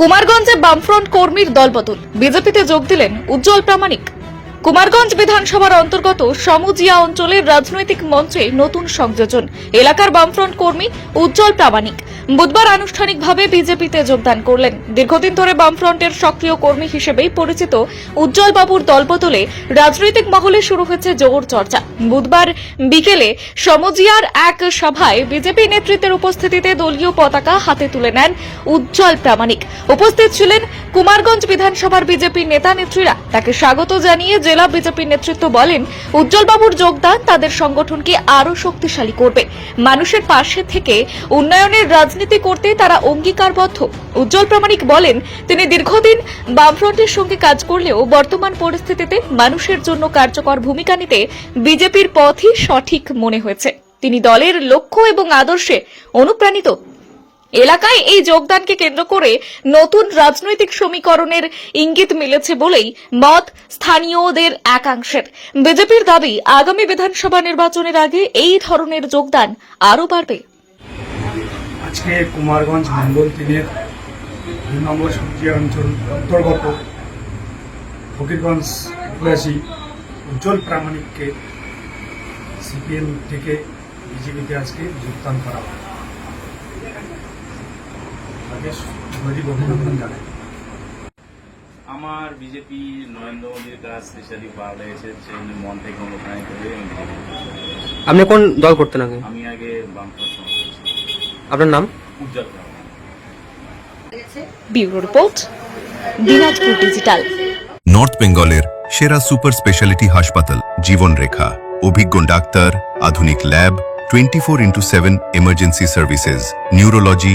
কুমারগঞ্জে বামফ্রন্ট কর্মীর দলবদল। বিজেপিতে যোগ দিলেন উজ্জ্বল প্রামাণিক। কুমারগঞ্জ বিধানসভার অন্তর্গত সমুজিয়া অঞ্চলের রাজনৈতিক মঞ্চে নতুন সংযোজন। এলাকার বামফ্রন্ট কর্মী উজ্জ্বল প্রামাণিক। বুধবার আনুষ্ঠানিকভাবে বিজেপিতে যোগদান করলেন। দীর্ঘদিন ধরে বামফ্রন্টের সক্রিয় কর্মী হিসেবেই পরিচিত উজ্জ্বল বাবুর দলবদলে রাজনৈতিক মহলে শুরু হয়েছে জোর চর্চা। বুধবার বিকেলে সমজিয়ার এক সভায় বিজেপি নেতৃত্বের উপস্থিতিতে দলীয় পতাকা হাতে তুলে নেন উজ্জ্বল প্রামাণিক। উপস্থিত ছিলেন কুমারগঞ্জ বিধানসভার বিজেপি নেতা নেত্রীরা। তাকে স্বাগত জানিয়ে জেলা বিজেপি নেতৃত্ব বলেন উজ্জ্বল বাবুর যোগদান তাদের সংগঠনকে আরও শক্তিশালী করবে। মানুষের পাশে থেকে উন্নয়নের রাজনীতি করতে তারা অঙ্গীকারবদ্ধ। উজ্জ্বল প্রামাণিক বলেন, তিনি দীর্ঘদিন বামফ্রন্টের সঙ্গে কাজ করলেও বর্তমান পরিস্থিতিতে মানুষের জন্য কার্যকর ভূমিকা নিতে বিজেপির পথই সঠিক মনে হয়েছে। তিনি দলের লক্ষ্য এবং আদর্শে অনুপ্রাণিত। এলাকায় এই যোগদানকে কেন্দ্র করে নতুন রাজনৈতিক সমীকরণের ইঙ্গিত মিলেছে বলেই মত স্থানীয়দের একাংশের। বিজেপির দাবি, আগামী বিধানসভা নির্বাচনের আগে এই ধরনের যোগদান আরও বাড়বে। আজকে কুমারগঞ্জ মন্ডল তিনের দুই নম্বর সবজিয়া অঞ্চল অন্তর্গত ফকিরগঞ্জ অধিবাসী উজ্জ্বল প্রামাণিককে সিপিএম থেকে বিজেপিতে আজকে যোগদান করা হয়। অভিনন্দন জানাই আমার বিজেপি নরেন্দ্র মোদীর কাজ স্পেশালি ভালো লেগেছে সেই জন্য মন থেকে অনুপ্রাণিত হয়ে। আপনি কোন দল করতেন আগে? আমি আগে বামফ্রন্ট আপনার নাম? Ujjwal. Bureau report Dinajpur digital. North বেঙ্গলের সেরা সুপার স্পেশালিটি হাসপাতাল জীবনরেখা। অভিজ্ঞ ডাক্তার আধুনিক lab twenty four into seven emergency services neurology